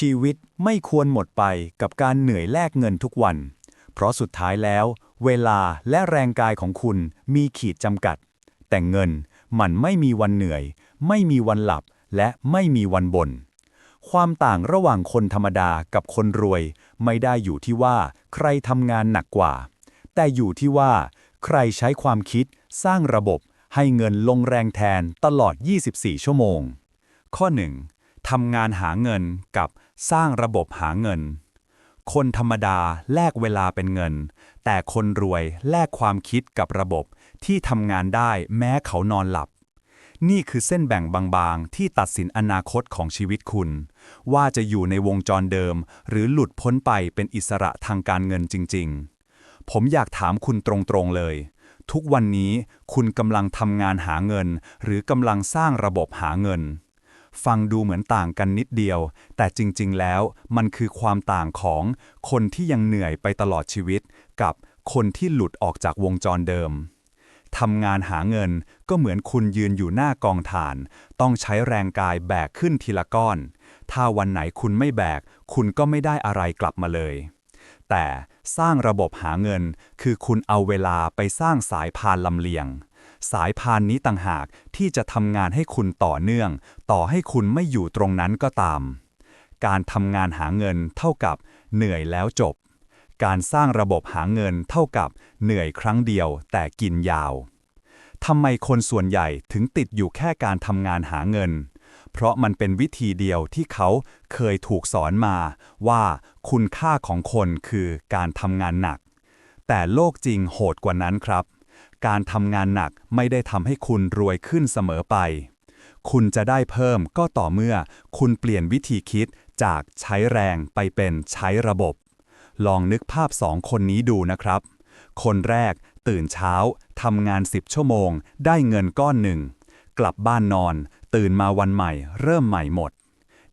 ชีวิตไม่ควรหมดไปกับการเหนื่อยแลกเงินทุกวัน เพราะสุดท้ายแล้ว เวลาและแรงกายของคุณมีขีดจำกัด แต่เงินมันไม่มีวันเหนื่อย ไม่มีวันหลับ และไม่มีวันบน่นความต่างระหว่างคนธรรมดากับคนรวย ไม่ได้อยู่ที่ว่าใครทำงานหนักกว่า แต่อยู่ที่ว่า ใครใช้ความคิด สร้างระบบ ให้เงินลงแรงแทนตลอด 24 ชั่วโมง ข้อ 1. ทำงานหาเงินกับ สร้างระบบหาเงิน คนธรรมดาแลกเวลาเป็นเงิน แต่คนรวยแลกความคิดกับระบบที่ทำงานได้แม้เขานอนหลับ นี่คือเส้นแบ่งบางๆ ที่ตัดสินอนาคตของชีวิตคุณ ว่าจะอยู่ในวงจรเดิม หรือหลุดพ้นไปเป็นอิสระทางการเงินจริง ๆ ผมอยากถามคุณตรงๆเลย ทุกวันนี้คุณกำลังทำงานหาเงิน หรือกำลังสร้างระบบหาเงิน ฟังดูเหมือนต่างกันนิดเดียว แต่จริง ๆ แล้วมันคือความต่างของคนที่ยังเหนื่อยไปตลอดชีวิต กับคนที่หลุดออกจากวงจรเดิมทำงานหาเงินก็เหมือนคุณยืนอยู่หน้ากองถ่าน ต้องใช้แรงกายแบกขึ้นทีละก้อน ถ้าวันไหนคุณไม่แบก คุณก็ไม่ได้อะไรกลับมาเลย แต่สร้างระบบหาเงินคือคุณเอาเวลาไปสร้างสายพานลำเลียง สายพานนี้ต่างหากที่จะทำงานให้คุณต่อเนื่อง ต่อให้คุณไม่อยู่ตรงนั้นก็ตาม การทำงานหาเงินเท่ากับเหนื่อยแล้วจบ การสร้างระบบหาเงินเท่ากับเหนื่อยครั้งเดียวแต่กินยาวทำไมคนส่วนใหญ่ถึงติดอยู่แค่การทำงานหาเงิน เพราะมันเป็นวิธีเดียวที่เขาเคยถูกสอนมาว่าคุณค่าของคนคือการทำงานหนัก แต่โลกจริงโหดกว่านั้นครับ การทำงานหนักไม่ได้ทำให้คุณรวยขึ้นเสมอไป คุณจะได้เพิ่มก็ต่อเมื่อ คุณเปลี่ยนวิธีคิดจากใช้แรงไปเป็นใช้ระบบ ลองนึกภาพสองคนนี้ดูนะครับ คนแรกตื่นเช้าทำงาน 10 ชั่วโมง ได้เงินก้อนหนึ่ง กลับบ้านนอน ตื่นมาวันใหม่ เริ่มใหม่หมด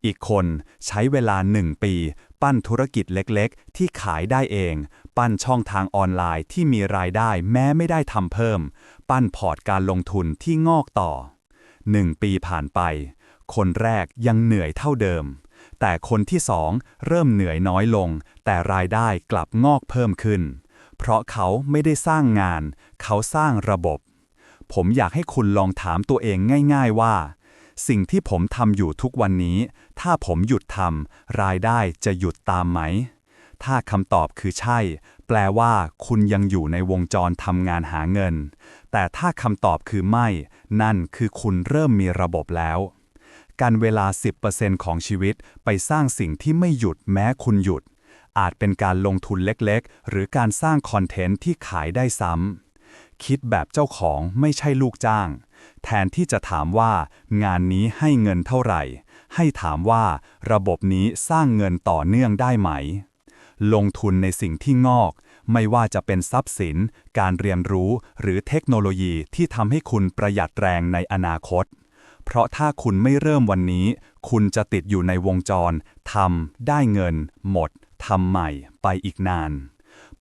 อีกคนใช้เวลาหนึ่งปี ปั้นธุรกิจเล็กๆ ที่ขายได้เอง ปั้นช่องทางออนไลน์ที่มีรายได้แม้ไม่ได้ทำเพิ่ม ปั้นพอร์ตการลงทุนที่งอกต่อหนึ่งปีผ่านไป คนแรกยังเหนื่อยเท่าเดิม แต่คนที่สองเริ่มเหนื่อยน้อยลง แต่รายได้กลับงอกเพิ่มขึ้น เพราะเขาไม่ได้สร้างงาน เขาสร้างระบบ ผมอยากให้คุณลองถามตัวเองง่าย ๆว่า สิ่งที่ผมทำอยู่ทุกวันนี้ ถ้าผมหยุดทำรายได้จะหยุดตามไหม ถ้าคำตอบคือใช่ แปลว่าคุณยังอยู่ในวงจรทำงานหาเงิน แต่ถ้าคำตอบคือไม่ นั่นคือคุณเริ่มมีระบบแล้ว การเวลา 10%ของชีวิตไปสร้างสิ่งที่ไม่หยุดแม้คุณหยุด อาจเป็นการลงทุนเล็กๆ หรือการสร้างคอนเทนต์ที่ขายได้ซ้ำ คิดแบบเจ้าของไม่ใช่ลูกจ้าง แทนที่จะถามว่า งานนี้ให้เงินเท่าไหร่ ให้ถามว่า ระบบนี้สร้างเงินต่อเนื่องได้ไหม ลงทุนในสิ่งที่งอก ไม่ว่าจะเป็นทรัพย์สิน การเรียนรู้ หรือเทคโนโลยีที่ทำให้คุณประหยัดแรงในอนาคต เพราะถ้าคุณไม่เริ่มวันนี้ คุณจะติดอยู่ในวงจรทำได้เงิน หมดทำใหม่ไปอีกนาน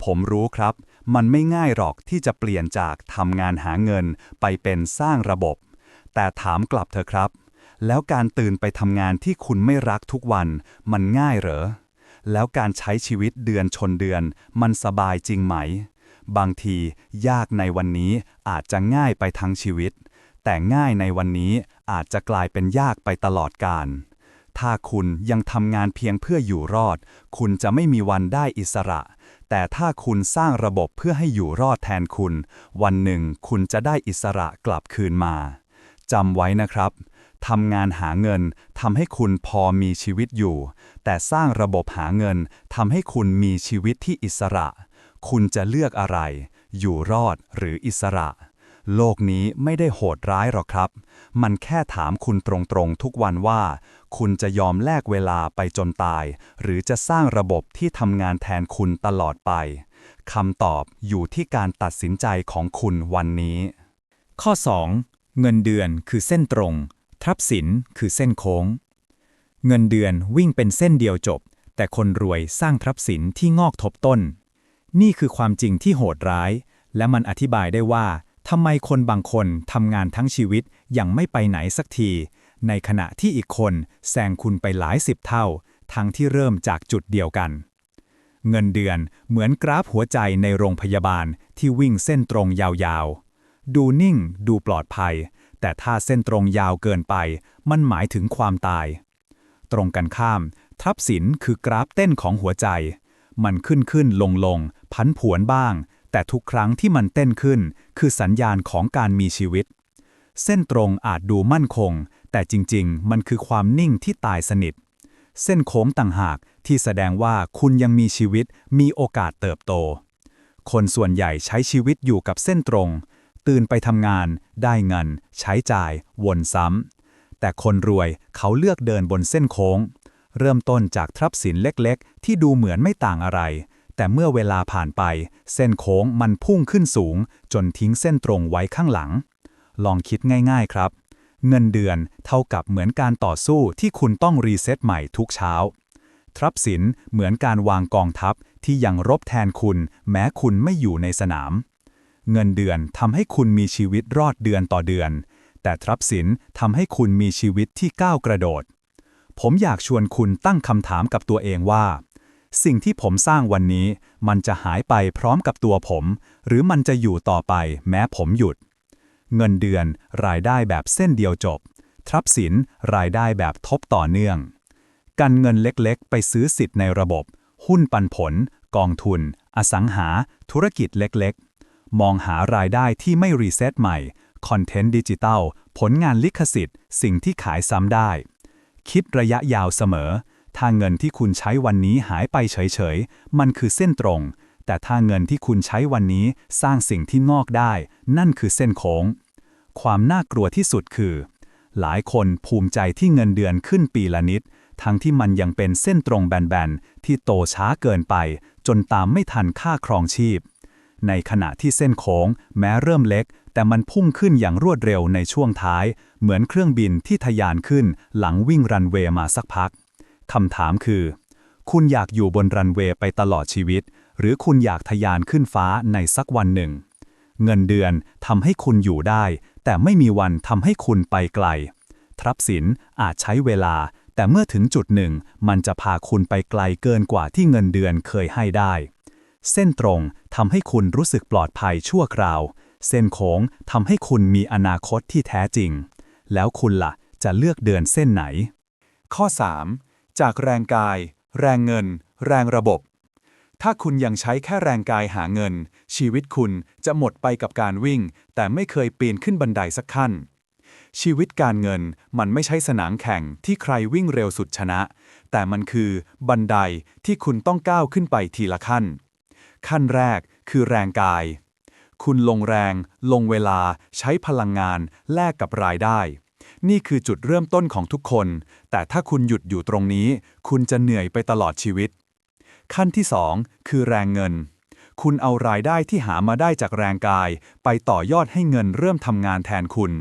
ผมรู้ครับ มันไม่ง่ายหรอกที่จะเปลี่ยนจากทำงานหาเงินไปเป็นสร้างระบบ แต่ถามกลับเถอครับ แล้วการตื่นไปทำงานที่คุณไม่รักทุกวัน มันง่ายเหรอ แล้วการใช้ชีวิตเดือนชนเดือน มันสบายจริงไหม บางทียากในวันนี้อาจจะง่ายไปทั้งชีวิต แต่ง่ายในวันนี้อาจจะกลายเป็นยากไปตลอดกาลถ้าคุณยังทำงานเพียงเพื่ออยู่รอด คุณจะไม่มีวันได้อิสระ แต่ถ้าคุณสร้างระบบเพื่อให้อยู่รอดแทนคุณ วันหนึ่งคุณจะได้อิสระกลับคืนมาจำไว้นะครับ ทำงานหาเงินทำให้คุณพอมีชีวิตอยู่ แต่สร้างระบบหาเงินทำให้คุณมีชีวิตที่อิสระ คุณจะเลือกอะไร อยู่รอดหรืออิสระ โลกนี้ไม่ได้โหดร้ายหรอกครับ มันแค่ถามคุณตรงๆทุกวันว่า คุณจะยอมแลกเวลาไปจนตาย หรือจะสร้างระบบที่ทำงานแทนคุณตลอดไปคำตอบอยู่ที่การตัดสินใจของคุณวันนี้ ข้อ 2. เงินเดือนคือเส้นตรง ทรัพย์สินคือเส้นโค้ง เงินเดือนวิ่งเป็นเส้นเดียวจบ แต่คนรวยสร้างทรัพย์สินที่งอกทบต้น นี่คือความจริงที่โหดร้าย และมันอธิบายได้ว่าทำไมคนบางคนทำงานทั้งชีวิตยังไม่ไปไหนสักที ในขณะที่อีกคนแซงคุณไปหลายสิบเท่า ทั้งที่เริ่มจากจุดเดียวกัน เงินเดือนเหมือนกราฟหัวใจในโรงพยาบาลที่วิ่งเส้นตรงยาวๆ ดูนิ่ง ดูปลอดภัย แต่ถ้าเส้นตรงยาวเกินไป มันหมายถึงความตาย ตรงกันข้ามทรัพย์สินคือกราฟเต้นของหัวใจ มันขึ้นขึ้นลงลงพันผวนบ้าง แต่ทุกครั้งที่มันเต้นขึ้น คือสัญญาณของการมีชีวิต เส้นตรงอาจดูมั่นคง แต่จริงๆ มันคือความนิ่งที่ตายสนิท เส้นโค้งต่างหากที่แสดงว่าคุณยังมีชีวิตมีโอกาสเติบโต คนส่วนใหญ่ใช้ชีวิตอยู่กับเส้นตรง ตื่นไปทำงาน ได้เงิน ใช้จ่าย วนซ้ำ แต่คนรวยเขาเลือกเดินบนเส้นโค้ง เริ่มต้นจากทรัพย์สินเล็กๆ ที่ดูเหมือนไม่ต่างอะไร แต่เมื่อเวลาผ่านไป เส้นโค้งมันพุ่งขึ้นสูง จนทิ้งเส้นตรงไว้ข้างหลัง ลองคิดง่าย ๆครับ เงินเดือนเท่ากับเหมือนการต่อสู้ที่คุณต้องรีเซ็ตใหม่ทุกเช้า ทรัพย์สินเหมือนการวางกองทัพที่ยังรบแทนคุณ แม้คุณไม่อยู่ในสนาม เงินเดือนทำให้คุณมีชีวิตรอดเดือนต่อเดือน แต่ทรัพย์สินทำให้คุณมีชีวิตที่ก้าวกระโดด ผมอยากชวนคุณตั้งคำถามกับตัวเองว่า สิ่งที่ผมสร้างวันนี้ มันจะหายไปพร้อมกับตัวผม หรือมันจะอยู่ต่อไปแม้ผมหยุด เงินเดือนรายได้แบบเส้นเดียวจบ ทรัพย์สินรายได้แบบทบต่อเนื่อง กันเงินเล็กๆ ไปซื้อสิทธิ์ในระบบ หุ้นปันผล กองทุน อสังหา ธุรกิจเล็กๆ มองหารายได้ที่ไม่รีเซ็ตใหม่ คอนเทนต์ดิจิตัล ผลงานลิขสิทธิ์ สิ่งที่ขายซ้ำได้ คิดระยะยาวเสมอ ถ้าเงินที่คุณใช้วันนี้หายไปเฉยๆ มันคือเส้นตรง แต่ถ้าเงินที่คุณใช้วันนี้สร้างสิ่งที่งอกได้ นั่นคือเส้นโค้ง ความน่ากลัวที่สุดคือ หลายคนภูมิใจที่เงินเดือนขึ้นปีละนิด ทั้งที่มันยังเป็นเส้นตรงแบนๆ ที่โตช้าเกินไป จนตามไม่ทันค่าครองชีพ ในขณะที่เส้นโค้ง แม้เริ่มเล็ก แต่มันพุ่งขึ้นอย่างรวดเร็วในช่วงท้าย เหมือนเครื่องบินที่ทะยานขึ้น หลังวิ่งรันเวย์มาสักพักคำถามคือ คุณอยากอยู่บนรันเวย์ไปตลอดชีวิต หรือคุณอยากทะยานขึ้นฟ้าในสักวันหนึ่ง เงินเดือนทำให้คุณอยู่ได้ แต่ไม่มีวันทำให้คุณไปไกล ทรัพย์สินอาจใช้เวลา แต่เมื่อถึงจุดหนึ่ง มันจะพาคุณไปไกลเกินกว่าที่เงินเดือนเคยให้ได้ เส้นตรงทำให้คุณรู้สึกปลอดภัยชั่วคราว เส้นโค้งทำให้คุณมีอนาคตที่แท้จริง แล้วคุณล่ะจะเลือกเดินเส้นไหน ข้อ 3. จากแรงกาย แรงเงิน แรงระบบ ถ้าคุณยังใช้แค่แรงกายหาเงิน ชีวิตคุณจะหมดไปกับการวิ่ง แต่ไม่เคยปีนขึ้นบันไดสักขั้น ชีวิตการเงินมันไม่ใช่สนามแข่งที่ใครวิ่งเร็วสุดชนะ แต่มันคือบันไดที่คุณต้องก้าวขึ้นไปทีละขั้น ขั้นแรกคือแรงกาย คุณลงแรง ลงเวลา ใช้พลังงาน แลกกับรายได้ นี่คือจุดเริ่มต้นของทุกคน แต่ถ้าคุณหยุดอยู่ตรงนี้ คุณจะเหนื่อยไปตลอดชีวิต ขั้นที่ 2 คือแรงเงิน คุณเอารายได้ที่หามาได้จากแรงกาย ไปต่อยอดให้เงินเริ่มทำงานแทนคุณ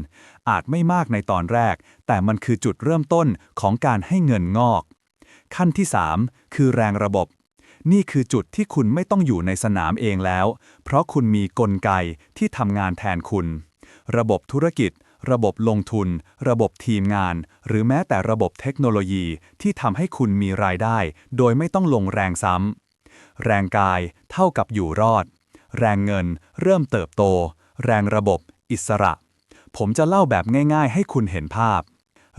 อาจไม่มากในตอนแรก แต่มันคือจุดเริ่มต้นของการให้เงินงอก ขั้นที่ 3 คือแรงระบบ นี่คือจุดที่คุณไม่ต้องอยู่ในสนามเองแล้ว เพราะคุณมีกลไกที่ทำงานแทนคุณ ระบบธุรกิจ ระบบลงทุน ระบบทีมงาน หรือแม้แต่ระบบเทคโนโลยีที่ทำให้คุณมีรายได้ โดยไม่ต้องลงแรงซ้ำแรงกายเท่ากับอยู่รอด แรงเงินเริ่มเติบโต แรงระบบอิสระ ผมจะเล่าแบบง่ายๆ ให้คุณเห็นภาพ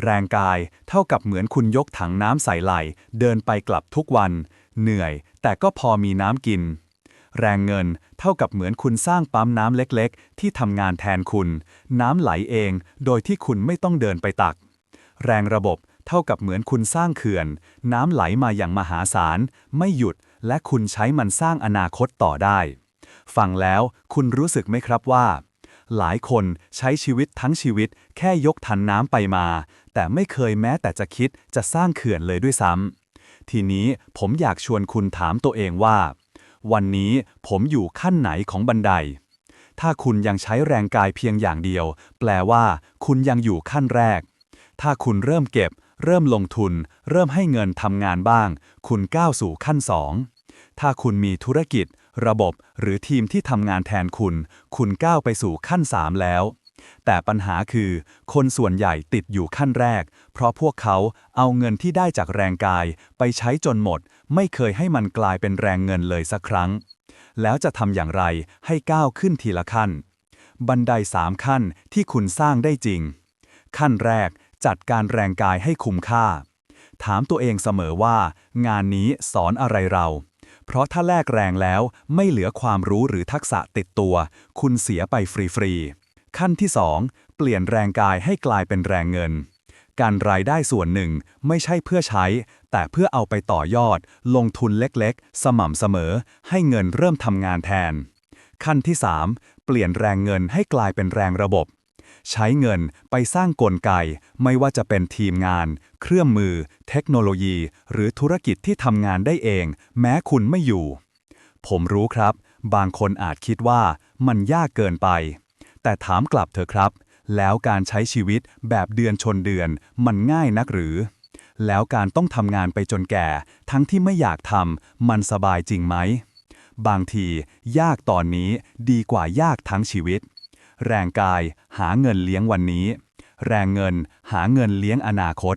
แรงกายเท่ากับเหมือนคุณยกถังน้ำใส่ไหลเดินไปกลับทุกวัน เหนื่อย แต่ก็พอมีน้ำกิน แรงเงินเท่ากับเหมือนคุณสร้างปั๊มน้ำเล็กๆ ที่ทำงานแทนคุณ น้ำไหลเอง โดยที่คุณไม่ต้องเดินไปตัก แรงระบบเท่ากับเหมือนคุณสร้างเขื่อน น้ำไหลมาอย่างมหาศาล ไม่หยุด และคุณใช้มันสร้างอนาคตต่อได้ ฟังแล้วคุณรู้สึกไหมครับว่า หลายคนใช้ชีวิตทั้งชีวิตแค่ยกทันน้ำไปมา แต่ไม่เคยแม้แต่จะคิดจะสร้างเขื่อนเลยด้วยซ้ำ ทีนี้ผมอยากชวนคุณถามตัวเองว่า วันนี้ผมอยู่ขั้นไหนของบันได ถ้าคุณยังใช้แรงกายเพียงอย่างเดียว แปลว่า คุณยังอยู่ขั้นแรก ถ้าคุณเริ่มเก็บ เริ่มลงทุน เริ่มให้เงินทำงานบ้าง คุณก้าวสู่ขั้นสองถ้าคุณมีธุรกิจ ระบบ หรือทีมที่ทำงานแทนคุณ คุณก้าวไปสู่ขั้น3แล้ว แต่ปัญหาคือ คนส่วนใหญ่ติดอยู่ขั้นแรก เพราะพวกเขาเอาเงินที่ได้จากแรงกาย ไปใช้จนหมด ไม่เคยให้มันกลายเป็นแรงเงินเลยสักครั้ง แล้วจะทำอย่างไรให้ก้าวขึ้นทีละขั้น บันไดสามขั้นที่คุณสร้างได้จริง ขั้นแรกจัดการแรงกายให้คุ้มค่า ถามตัวเองเสมอว่า งานนี้สอนอะไรเราเพราะถ้าแลกแรงแล้วไม่เหลือความรู้หรือทักษะติดตัว คุณเสียไปฟรีๆ ขั้นที่ 2 เปลี่ยนแรงกายให้กลายเป็นแรงเงิน การรายได้ส่วนหนึ่งไม่ใช่เพื่อใช้ แต่เพื่อเอาไปต่อยอด ลงทุนเล็กๆ สม่ำเสมอ ให้เงินเริ่มทำงานแทน ขั้นที่ 3 เปลี่ยนแรงเงินให้กลายเป็นแรงระบบ ใช้เงินไปสร้างกลไก ไม่ว่าจะเป็นทีมงาน เครื่องมือ เทคโนโลยี หรือธุรกิจที่ทำงานได้เอง แม้คุณไม่อยู่ ผมรู้ครับ บางคนอาจคิดว่ามันยากเกินไป แต่ถามกลับเถอะครับ แล้วการใช้ชีวิตแบบเดือนชนเดือนมันง่ายนักหรือ แล้วการต้องทำงานไปจนแก่ ทั้งที่ไม่อยากทำมันสบายจริงไหม บางที ยากตอนนี้ดีกว่ายากทั้งชีวิต แรงกายหาเงินเลี้ยงวันนี้ แรงเงินหาเงินเลี้ยงอนาคต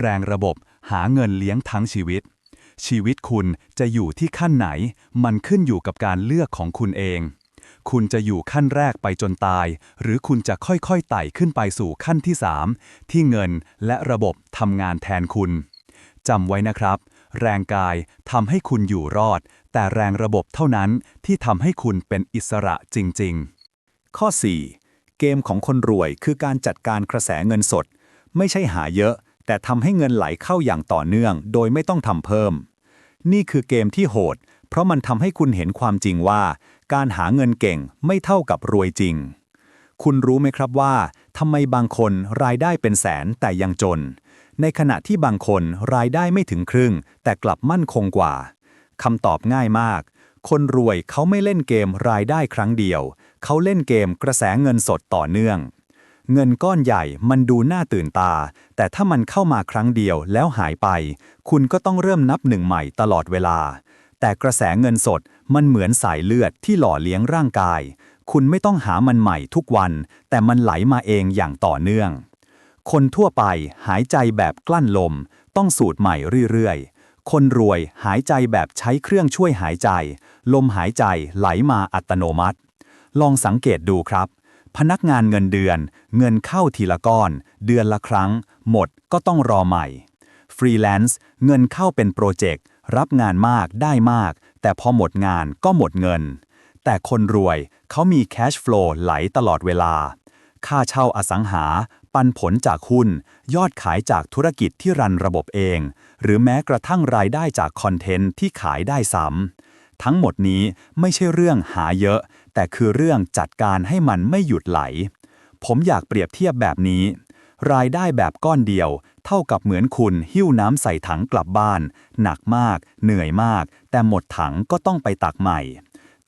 แรงระบบหาเงินเลี้ยงทั้งชีวิต ชีวิตคุณจะอยู่ที่ขั้นไหน มันขึ้นอยู่กับการเลือกของคุณเอง คุณจะอยู่ขั้นแรกไปจนตาย หรือคุณจะค่อยๆไต่ขึ้นไปสู่ขั้นที่ 3 ที่เงินและระบบทำงานแทนคุณจำไว้นะครับ แรงกายทำให้คุณอยู่รอด แต่แรงระบบเท่านั้นที่ทำให้คุณเป็นอิสระจริงๆ ข้อ 4 เกมของคนรวยคือการจัดการกระแสเงินสด ไม่ใช่หาเยอะ แต่ทำให้เงินไหลเข้าอย่างต่อเนื่อง โดยไม่ต้องทำเพิ่ม นี่คือเกมที่โหด เพราะมันทำให้คุณเห็นความจริงว่า การหาเงินเก่งไม่เท่ากับรวยจริง คุณรู้ไหมครับว่าทำไมบางคนรายได้เป็นแสนแต่ยังจน ในขณะที่บางคนรายได้ไม่ถึงครึ่ง แต่กลับมั่นคงกว่าคำตอบง่ายมาก คนรวยเขาไม่เล่นเกมรายได้ครั้งเดียว เขาเล่นเกมกระแสเงินสดต่อเนื่อง เงินก้อนใหญ่มันดูน่าตื่นตา แต่ถ้ามันเข้ามาครั้งเดียวแล้วหายไป คุณก็ต้องเริ่มนับหนึ่งใหม่ตลอดเวลา แต่กระแสเงินสดมันเหมือนสายเลือดที่หล่อเลี้ยงร่างกาย คุณไม่ต้องหามันใหม่ทุกวัน แต่มันไหลมาเองอย่างต่อเนื่อง คนทั่วไปหายใจแบบกลั้นลม ต้องสูดใหม่เรื่อยๆ คนรวยหายใจแบบใช้เครื่องช่วยหายใจ ลมหายใจไหลมาอัตโนมัติ ลองสังเกตดูครับ พนักงานเงินเดือน เงินเข้าทีละก้อน เดือนละครั้ง หมดก็ต้องรอใหม่ฟรีแลนซ์เงินเข้าเป็นโปรเจกต์รับงานมากได้มาก แต่พอหมดงานก็หมดเงิน แต่คนรวยเขามีแคชฟลูไหลตลอดเวลา ค่าเช่าอสังหา ปันผลจากหุ้น ยอดขายจากธุรกิจที่รันระบบเอง หรือแม้กระทั่งรายได้จากคอนเทนต์ที่ขายได้ซ้ำทั้งหมดนี้ไม่ใช่เรื่องหาเยอะ แต่คือเรื่องจัดการให้มันไม่หยุดไหล ผมอยากเปรียบเทียบแบบนี้ รายได้แบบก้อนเดียว เท่ากับเหมือนคุณหิ้วน้ำใส่ถังกลับบ้าน หนักมาก เหนื่อยมาก แต่หมดถังก็ต้องไปตักใหม่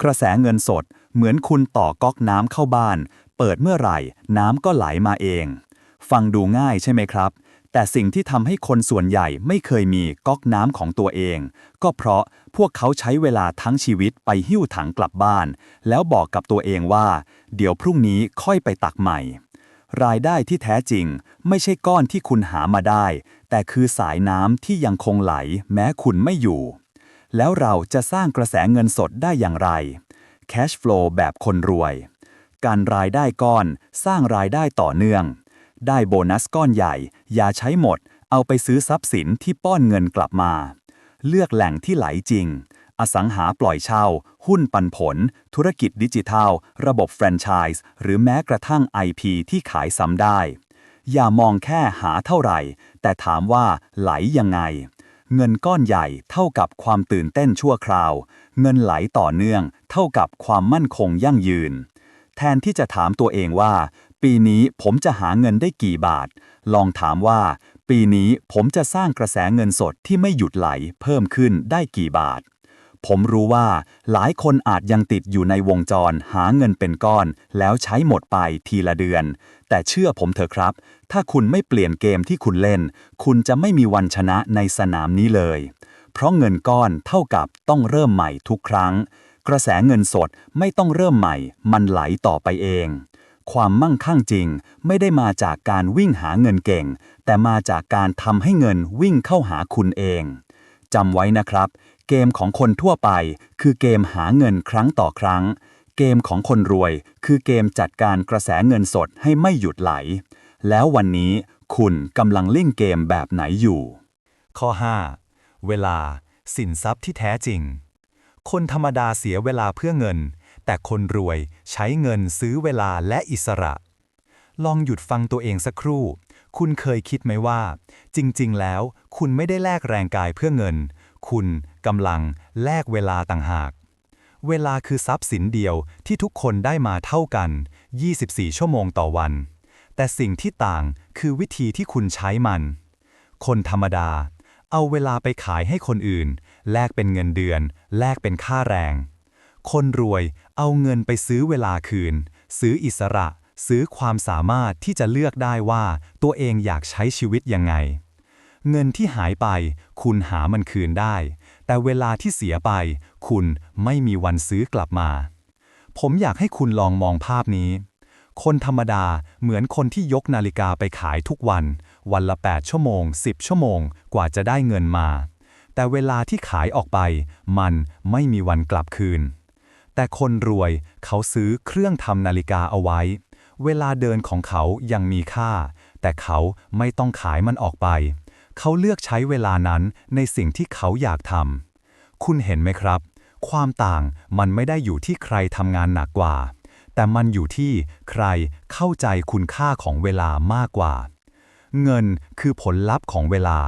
กระแสเงินสด เหมือนคุณต่อก๊อกน้ำเข้าบ้าน เปิดเมื่อไหร่ น้ำก็ไหลมาเอง ฟังดูง่ายใช่ไหมครับ แต่สิ่งที่ทำให้คนส่วนใหญ่ไม่เคยมีก๊อกน้ำของตัวเอง ก็เพราะพวกเขาใช้เวลาทั้งชีวิตไปหิ้วถังกลับบ้าน แล้วบอกกับตัวเองว่า เดี๋ยวพรุ่งนี้ค่อยไปตักใหม่ รายได้ที่แท้จริง ไม่ใช่ก้อนที่คุณหามาได้ แต่คือสายน้ำที่ยังคงไหล แม้คุณไม่อยู่ แล้วเราจะสร้างกระแสเงินสดได้อย่างไร Cash Flow แบบคนรวย การรายได้ก้อนสร้างรายได้ต่อเนื่อง ได้โบนัสก้อนใหญ่ อย่าใช้หมด เอาไปซื้อทรัพย์สินที่ป้อนเงินกลับมา เลือกแหล่งที่ไหลจริง อสังหาปล่อยเช่า หุ้นปันผล ธุรกิจดิจิทัล ระบบแฟรนไชส์ หรือแม้กระทั่ง IP ที่ขายซ้ำได้ อย่ามองแค่หาเท่าไหร่ แต่ถามว่าไหลยังไง เงินก้อนใหญ่เท่ากับความตื่นเต้นชั่วคราว เงินไหลต่อเนื่อง เท่ากับความมั่นคงยั่งยืน แทนที่จะถามตัวเองว่า ปีนี้ผมจะหาเงินได้กี่บาท ลองถามว่าปีนี้ผมจะสร้างกระแสเงินสดที่ไม่หยุดไหลเพิ่มขึ้นได้กี่บาท ผมรู้ว่าหลายคนอาจยังติดอยู่ในวงจรหาเงินเป็นก้อน แล้วใช้หมดไปทีละเดือน แต่เชื่อผมเถอะครับ ถ้าคุณไม่เปลี่ยนเกมที่คุณเล่น คุณจะไม่มีวันชนะในสนามนี้เลย เพราะเงินก้อนเท่ากับต้องเริ่มใหม่ทุกครั้ง กระแสเงินสดไม่ต้องเริ่มใหม่ มันไหลต่อไปเอง ความมั่งคั่งจริงไม่ได้มาจากการวิ่งหาเงินเก่ง แต่มาจากการทำให้เงินวิ่งเข้าหาคุณเองจำไว้นะครับ เกมของคนทั่วไป คือเกมหาเงินครั้งต่อครั้ง เกมของคนรวย คือเกมจัดการกระแสเงินสดให้ไม่หยุดไหล แล้ววันนี้คุณกำลังเล่นเกมแบบไหนอยู่ ข้อ 5. เวลา สินทรัพย์ที่แท้จริง คนธรรมดาเสียเวลาเพื่อเงิน แต่คนรวยใช้เงินซื้อเวลาและอิสระ ลองหยุดฟังตัวเองสักครู่ คุณเคยคิดไหมว่า จริง ๆ แล้ว คุณไม่ได้แลกแรงกายเพื่อเงิน คุณ กำลัง แลกเวลาต่างหาก เวลาคือทรัพย์สินเดียวที่ทุกคนได้มาเท่ากัน 24 ชั่วโมงต่อวัน แต่สิ่งที่ต่างคือวิธีที่คุณใช้มัน คนธรรมดา เอาเวลาไปขายให้คนอื่น แลกเป็นเงินเดือน แลกเป็นค่าแรง คนรวยเอาเงินไปซื้อเวลาคืน ซื้ออิสระ ซื้อความสามารถที่จะเลือกได้ว่าตัวเองอยากใช้ชีวิตยังไงเงินที่หายไป คุณหามันคืนได้ แต่เวลาที่เสียไป คุณไม่มีวันซื้อกลับมา ผมอยากให้คุณลองมองภาพนี้ คนธรรมดาเหมือนคนที่ยกนาฬิกาไปขายทุกวัน วันละ 8 ชั่วโมง 10 ชั่วโมง กว่าจะได้เงินมา แต่เวลาที่ขายออกไป มันไม่มีวันกลับคืน แต่คนรวยเขาซื้อเครื่องทำนาฬิกาเอาไว้ เวลาเดินของเขายังมีค่า แต่เขาไม่ต้องขายมันออกไป เขาเลือกใช้เวลานั้นในสิ่งที่เขาอยากทำ คุณเห็นไหมครับ ความต่างมันไม่ได้อยู่ที่ใครทำงานหนักกว่า แต่มันอยู่ที่ใครเข้าใจคุณค่าของเวลามากกว่า เงินคือผลลัพธ์ของเวลา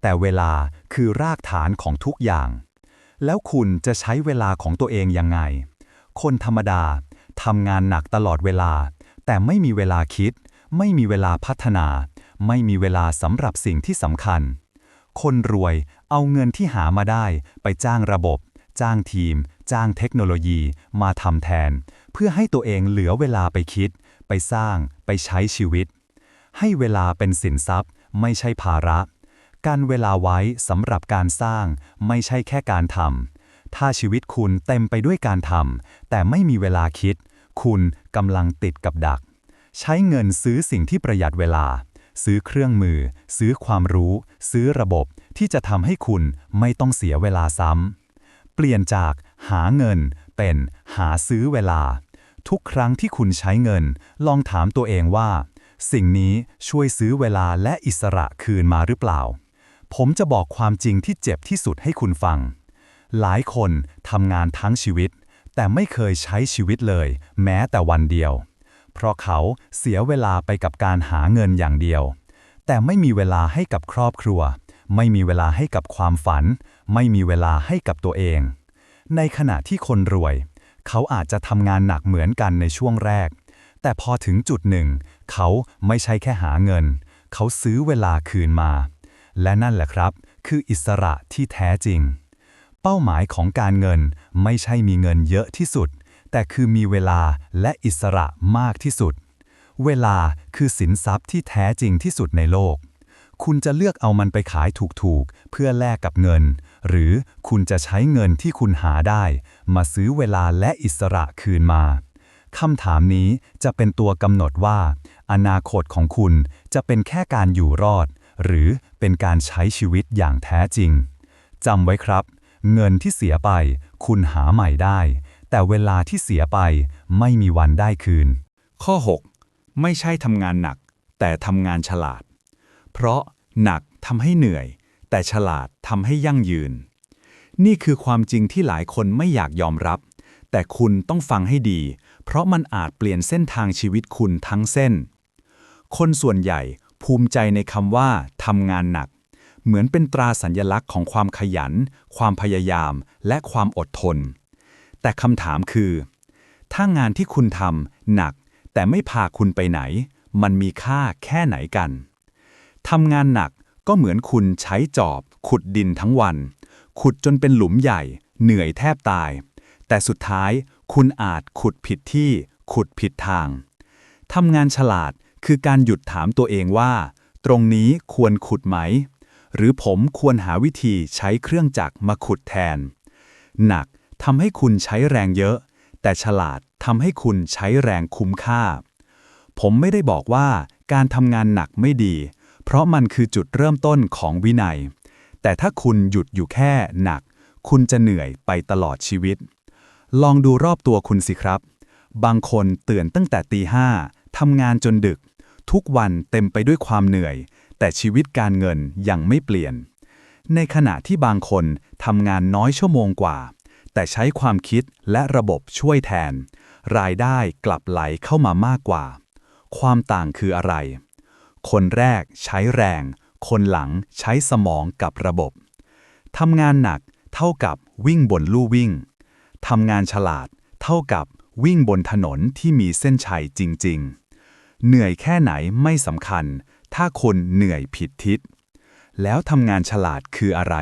แต่เวลาคือรากฐานของทุกอย่าง แล้วคุณจะใช้เวลาของตัวเองยังไง คนธรรมดาทำงานหนักตลอดเวลา แต่ไม่มีเวลาคิด ไม่มีเวลาพัฒนา ไม่มีเวลาสำหรับสิ่งที่สำคัญ คนรวยเอาเงินที่หามาได้ ไปจ้างระบบ จ้างทีม จ้างเทคโนโลยี มาทำแทน เพื่อให้ตัวเองเหลือเวลาไปคิด ไปสร้าง ไปใช้ชีวิต ให้เวลาเป็นสินทรัพย์ ไม่ใช่ภาระการเวลาไว้สำหรับการสร้าง ไม่ใช่แค่การทำ ถ้าชีวิตคุณเต็มไปด้วยการทำแต่ไม่มีเวลาคิด คุณกำลังติดกับดัก ใช้เงินซื้อสิ่งที่ประหยัดเวลา ซื้อเครื่องมือ ซื้อความรู้ ซื้อระบบที่จะทำให้คุณไม่ต้องเสียเวลาซ้ำ เปลี่ยนจากหาเงินเป็นหาซื้อเวลา ทุกครั้งที่คุณใช้เงิน ลองถามตัวเองว่า สิ่งนี้ช่วยซื้อเวลาและอิสระคืนมาหรือเปล่า ผมจะบอกความจริงที่เจ็บที่สุดให้คุณฟัง หลายคนทำงานทั้งชีวิต แต่ไม่เคยใช้ชีวิตเลย แม้แต่วันเดียว เพราะเขาเสียเวลาไปกับการหาเงินอย่างเดียว แต่ไม่มีเวลาให้กับครอบครัว ไม่มีเวลาให้กับความฝัน ไม่มีเวลาให้กับตัวเอง ในขณะที่คนรวย เขาอาจจะทำงานหนักเหมือนกันในช่วงแรก แต่พอถึงจุดหนึ่ง เขาไม่ใช่แค่หาเงิน เขาซื้อเวลาคืนมา และนั่นแหละครับ คืออิสระที่แท้จริง เป้าหมายของการเงินไม่ใช่มีเงินเยอะที่สุด แต่คือมีเวลาและอิสระมากที่สุด เวลาคือสินทรัพย์ที่แท้จริงที่สุดในโลก คุณจะเลือกเอามันไปขายถูกๆ เพื่อแลกกับเงิน หรือคุณจะใช้เงินที่คุณหาได้ มาซื้อเวลาและอิสระคืนมาคำถามนี้จะเป็นตัวกำหนดว่า อนาคตของคุณจะเป็นแค่การอยู่รอด หรือเป็นการใช้ชีวิตอย่างแท้จริงจำไว้ครับ เงินที่เสียไป คุณหาใหม่ได้ แต่เวลาที่เสียไปไม่มีวันได้คืน ข้อ 6 ไม่ใช่ทำงานหนัก แต่ทำงานฉลาด เพราะหนักทำให้เหนื่อย แต่ฉลาดทำให้ยั่งยืน นี่คือความจริงที่หลายคนไม่อยากยอมรับ แต่คุณต้องฟังให้ดี เพราะมันอาจเปลี่ยนเส้นทางชีวิตคุณทั้งเส้น คนส่วนใหญ่ภูมิใจในคำว่าทำงานหนัก เหมือนเป็นตราสัญญลักษณ์ของความขยัน ความพยายาม และความอดทน แต่คำถามคือ ถ้างานที่คุณทำหนัก แต่ไม่พาคุณไปไหน มันมีค่าแค่ไหนกันทำงานหนักก็เหมือนคุณใช้จอบ ขุดดินทั้งวัน ขุดจนเป็นหลุมใหญ่ เหนื่อยแทบตาย แต่สุดท้ายคุณอาจขุดผิดที่ ขุดผิดทางทำงานฉลาดคือการหยุดถามตัวเองว่า ตรงนี้ควรขุดไหม หรือผมควรหาวิธีใช้เครื่องจักรมาขุดแทน หนัก ทำให้คุณใช้แรงเยอะ แต่ฉลาดทำให้คุณใช้แรงคุ้มค่า ผมไม่ได้บอกว่าการทำงานหนักไม่ดี เพราะมันคือจุดเริ่มต้นของวินัย แต่ถ้าคุณหยุดอยู่แค่หนัก คุณจะเหนื่อยไปตลอดชีวิต ลองดูรอบตัวคุณสิครับ บางคนตื่นตั้งแต่ตีห้าทำงานจนดึก ทุกวันเต็มไปด้วยความเหนื่อย แต่ชีวิตการเงินยังไม่เปลี่ยน ในขณะที่บางคนทำงานน้อยชั่วโมงกว่า แต่ใช้ความคิดและระบบช่วยแทน รายได้กลับไหลเข้ามามากกว่า ความต่างคืออะไร คนแรกใช้แรง คนหลังใช้สมองกับระบบทำงานหนักเท่ากับวิ่งบนลู่วิ่งทำงานฉลาด เท่ากับวิ่งบนถนนที่มีเส้นชัยจริง ๆ เหนื่อยแค่ไหนไม่สำคัญ ถ้าคนเหนื่อยผิดทิศ แล้วทำงานฉลาดคืออะไร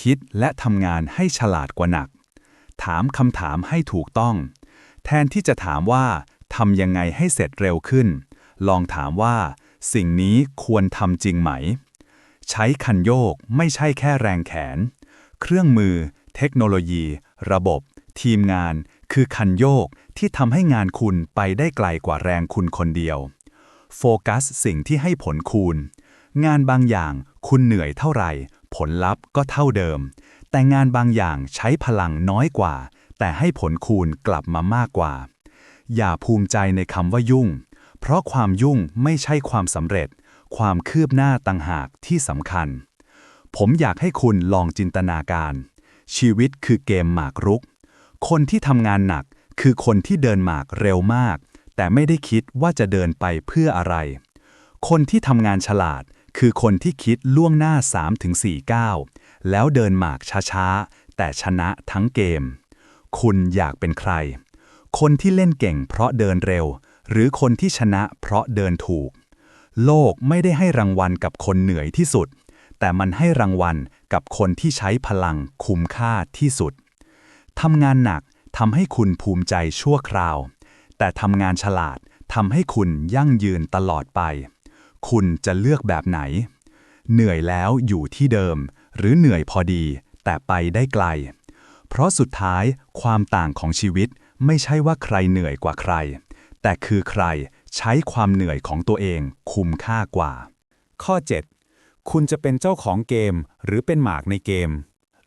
คิดและทำงานให้ฉลาดกว่าหนัก ถามคำถามให้ถูกต้อง แทนที่จะถามว่าทำยังไงให้เสร็จเร็วขึ้น ลองถามว่า สิ่งนี้ควรทำจริงไหม ใช้คันโยกไม่ใช่แค่แรงแขน เครื่องมือ เทคโนโลยี ระบบ ทีมงาน คือคันโยกที่ทำให้งานคุณไปได้ไกลกว่าแรงคุณคนเดียว โฟกัสสิ่งที่ให้ผลคูณ งานบางอย่างคุณเหนื่อยเท่าไหร่ ผลลัพธ์ก็เท่าเดิม แต่งานบางอย่างใช้พลังน้อยกว่า แต่ให้ผลคูณกลับมามากกว่า อย่าภูมิใจในคำว่ายุ่ง เพราะความยุ่งไม่ใช่ความสำเร็จ ความคืบหน้าต่างหากที่สำคัญ ผมอยากให้คุณลองจินตนาการ ชีวิตคือเกมหมากรุก คนที่ทำงานหนักคือคนที่เดินหมากเร็วมาก แต่ไม่ได้คิดว่าจะเดินไปเพื่ออะไร คนที่ทำงานฉลาด คือคนที่คิดล่วงหน้า 3-4ก้าวแล้วเดินหมากช้าๆ แต่ชนะทั้งเกม คุณอยากเป็นใคร คนที่เล่นเก่งเพราะเดินเร็ว หรือคนที่ชนะเพราะเดินถูก โลกไม่ได้ให้รางวัลกับคนเหนื่อยที่สุด แต่มันให้รางวัลกับคนที่ใช้พลังคุ้มค่าที่สุดทำงานหนักทำให้คุณภูมิใจชั่วคราว แต่ทำงานฉลาดทำให้คุณยั่งยืนตลอดไป คุณจะเลือกแบบไหน เหนื่อยแล้วอยู่ที่เดิม หรือเหนื่อยพอดี แต่ไปได้ไกล เพราะสุดท้ายความต่างของชีวิตไม่ใช่ว่าใครเหนื่อยกว่าใคร แต่คือใครใช้ความเหนื่อยของตัวเองคุ้มค่ากว่า ข้อ 7 คุณจะเป็นเจ้าของเกม หรือเป็นหมากในเกม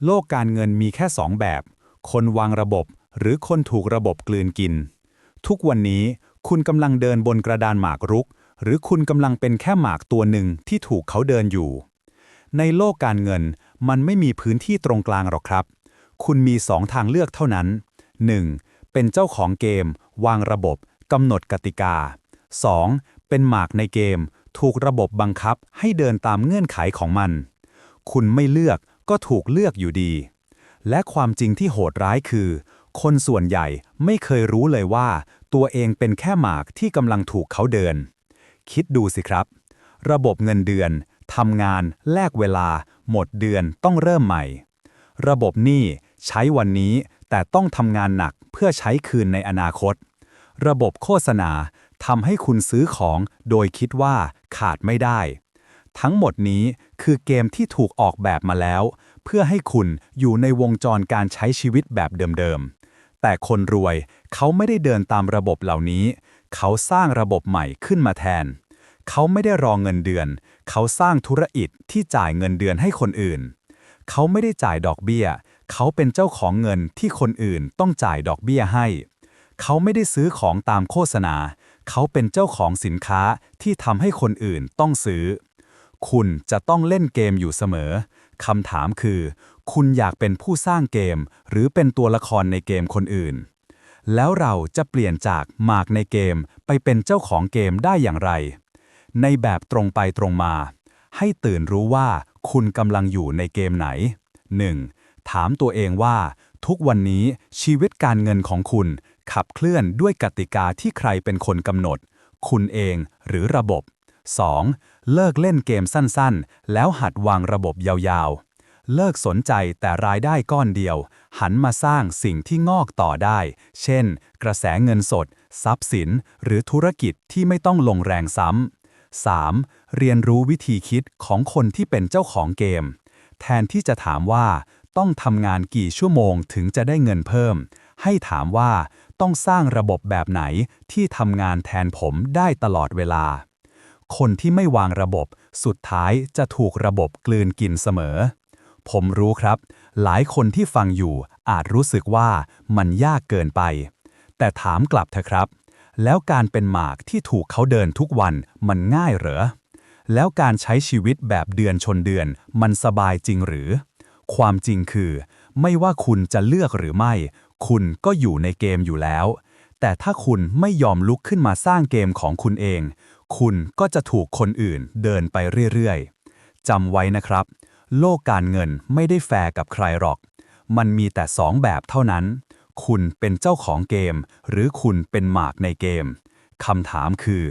โลกการเงินมีแค่สองแบบ คนวางระบบ หรือคนถูกระบบกลืนกิน ทุกวันนี้คุณกำลังเดินบนกระดานหมากรุก หรือคุณกำลังเป็นแค่หมากตัวหนึ่งที่ถูกเขาเดินอยู่ ในโลกการเงินมันไม่มีพื้นที่ตรงกลางหรอกครับ คุณมีสองทางเลือกเท่านั้น 1. เป็นเจ้าของเกม วางระบบกำหนดกติกา 2. เป็นหมากในเกม ถูกระบบบังคับให้เดินตามเงื่อนไขของมัน คุณไม่เลือกก็ถูกเลือกอยู่ดี และความจริงที่โหดร้ายคือ คนส่วนใหญ่ไม่เคยรู้เลยว่า ตัวเองเป็นแค่หมากที่กำลังถูกเขาเดิน คิดดูสิครับ ระบบเงินเดือนทำงาน แลกเวลา หมดเดือนต้องเริ่มใหม่ ระบบหนี้ใช้วันนี้แต่ต้องทำงานหนักเพื่อใช้คืนในอนาคต ระบบโฆษณาทำให้คุณซื้อของโดยคิดว่าขาดไม่ได้ ทั้งหมดนี้คือเกมที่ถูกออกแบบมาแล้ว เพื่อให้คุณอยู่ในวงจรการใช้ชีวิตแบบเดิมๆแต่คนรวยเขาไม่ได้เดินตามระบบเหล่านี้ เขาสร้างระบบใหม่ขึ้นมาแทน เขาไม่ได้รอเงินเดือน เขาสร้างธุรกิจที่จ่ายเงินเดือนให้คนอื่น เขาไม่ได้จ่ายดอกเบี้ย เขาเป็นเจ้าของเงินที่คนอื่นต้องจ่ายดอกเบี้ยให้ เขาไม่ได้ซื้อของตามโฆษณา เขาเป็นเจ้าของสินค้าที่ทำให้คนอื่นต้องซื้อ คุณจะต้องเล่นเกมอยู่เสมอคำถามคือ คุณอยากเป็นผู้สร้างเกม หรือเป็นตัวละครในเกมคนอื่น แล้วเราจะเปลี่ยนจากหมากในเกมไปเป็นเจ้าของเกมได้อย่างไร ในแบบตรงไปตรงมา ให้ตื่นรู้ว่าคุณกำลังอยู่ในเกมไหน 1. ถามตัวเองว่า ทุกวันนี้ชีวิตการเงินของคุณ ขับเคลื่อนด้วยกติกาที่ใครเป็นคนกำหนด คุณเองหรือระบบ 2. เลิกเล่นเกมสั้นๆ แล้วหัดวางระบบยาวๆ เลิกสนใจแต่รายได้ก้อนเดียว หันมาสร้างสิ่งที่งอกต่อได้ เช่น กระแสเงินสด ทรัพย์สิน หรือธุรกิจที่ไม่ต้องลงแรงซ้ำ 3. เรียนรู้วิธีคิดของคนที่เป็นเจ้าของเกม แทนที่จะถามว่า ต้องทำงานกี่ชั่วโมงถึงจะได้เงินเพิ่ม ให้ถามว่า ต้องสร้างระบบแบบไหนที่ทำงานแทนผมได้ตลอดเวลาคนที่ไม่วางระบบ สุดท้ายจะถูกระบบกลืนกินเสมอ ผมรู้ครับ หลายคนที่ฟังอยู่อาจรู้สึกว่ามันยากเกินไป แต่ถามกลับเถอะครับ แล้วการเป็นหมากที่ถูกเขาเดินทุกวันมันง่ายเหรอ แล้วการใช้ชีวิตแบบเดือนชนเดือนมันสบายจริงหรือ ความจริงคือ ไม่ว่าคุณจะเลือกหรือไม่ คุณก็อยู่ในเกมอยู่แล้ว แต่ถ้าคุณไม่ยอมลุกขึ้นมาสร้างเกมของคุณเอง คุณก็จะถูกคนอื่นเดินไปเรื่อยๆจำไว้นะครับ โลกการเงินไม่ได้แฟร์กับใครหรอก มันมีแต่สองแบบเท่านั้น คุณเป็นเจ้าของเกม หรือคุณเป็นหมากในเกม คำถามคือ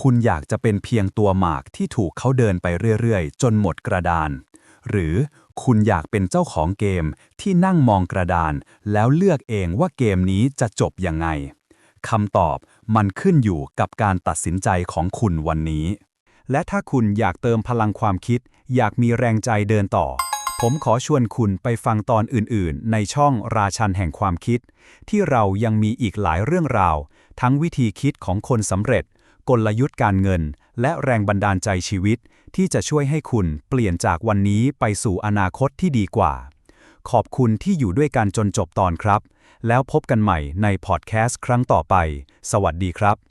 คุณอยากจะเป็นเพียงตัวหมากที่ถูกเขาเดินไปเรื่อยๆ จนหมดกระดาน หรือคุณอยากเป็นเจ้าของเกมที่นั่งมองกระดาน แล้วเลือกเองว่าเกมนี้จะจบยังไงคำตอบมันขึ้นอยู่กับการตัดสินใจของคุณวันนี้ และถ้าคุณอยากเติมพลังความคิด อยากมีแรงใจเดินต่อ ผมขอชวนคุณไปฟังตอนอื่นๆ ในช่องราชันแห่งความคิด ที่เรายังมีอีกหลายเรื่องราว ทั้งวิธีคิดของคนสำเร็จ กลยุทธ์การเงิน และแรงบันดาลใจชีวิต ที่จะช่วยให้คุณเปลี่ยนจากวันนี้ไปสู่อนาคตที่ดีกว่า ขอบคุณที่อยู่ด้วยกันจนจบตอนครับ แล้วพบกันใหม่ในพอดแคสต์ครั้งต่อไป สวัสดีครับ